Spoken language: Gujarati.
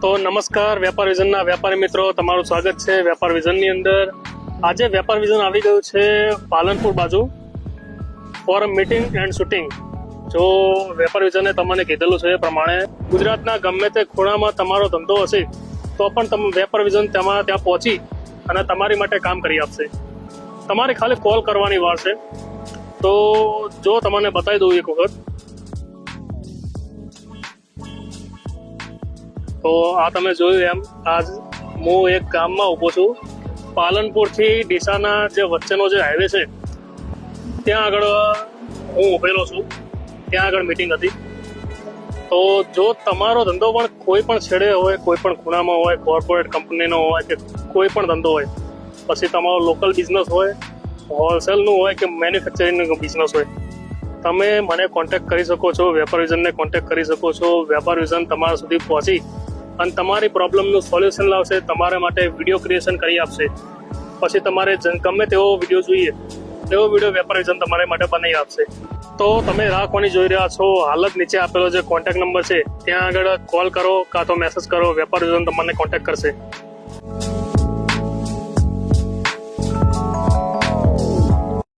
તો નમસ્કાર, વેપાર વિઝનના વેપારી મિત્રો, તમારું સ્વાગત છે વેપાર વિઝનની અંદર. આજે વેપાર વિઝન આવી ગયું છે પાલનપુર બાજુ ફોર મીટિંગ એન્ડ શૂટિંગ જો વેપાર વિઝને તમને કીધેલું છે એ પ્રમાણે, ગુજરાતના ગમે તે ખૂણામાં તમારો ધંધો હશે, તો પણ તમે વેપાર વિઝન તેમાં ત્યાં પહોંચી અને તમારી માટે કામ કરી આપશે. તમારે ખાલી કોલ કરવાની વાર છે. તો જો તમને બતાવી દઉં એક વખત. તો આ તમે જોયું એમ, આજ હું એક ગામમાં ઊભો છું. પાલનપુરથી ડીસાના જે વચ્ચેનો જે હાઈવે છે, ત્યાં આગળ હું ઊભેલો છું. ત્યાં આગળ મિટિંગ હતી. તો જો તમારો ધંધો પણ કોઈ પણ છેડે હોય, કોઈ પણ ખૂણામાં હોય કોર્પોરેટ કંપનીનો હોય કે કોઈ પણ ધંધો હોય, પછી તમારો લોકલ બિઝનેસ હોય હોલસેલનું હોય કે મેન્યુફેક્ચરિંગનું બિઝનેસ હોય, તમે મને કોન્ટેક્ટ કરી શકો છો, વેપાર વિઝનને કોન્ટેક્ટ કરી શકો છો. વેપાર વિઝન તમારા સુધી પહોંચી અને તમારી પ્રોબ્લેમનું સોલ્યુશન લાવશે, તમારા માટે વીડિયો ક્રિએશન કરી આપશે. પછી તમારે ગમે તેવો વીડિયો જોઈએ, તેવો વીડિયો વેપાર વિઝન તમારા માટે બનાવી આપશે. તો તમે રાખવાની જોઈ રહ્યા છો, હાલ જ નીચે આપેલો જે કોન્ટેક્ટ નંબર છે, ત્યાં આગળ કોલ કરો, કાં તો મેસેજ કરો વેપાર વિઝન તમને કોન્ટેક્ટ કરશે.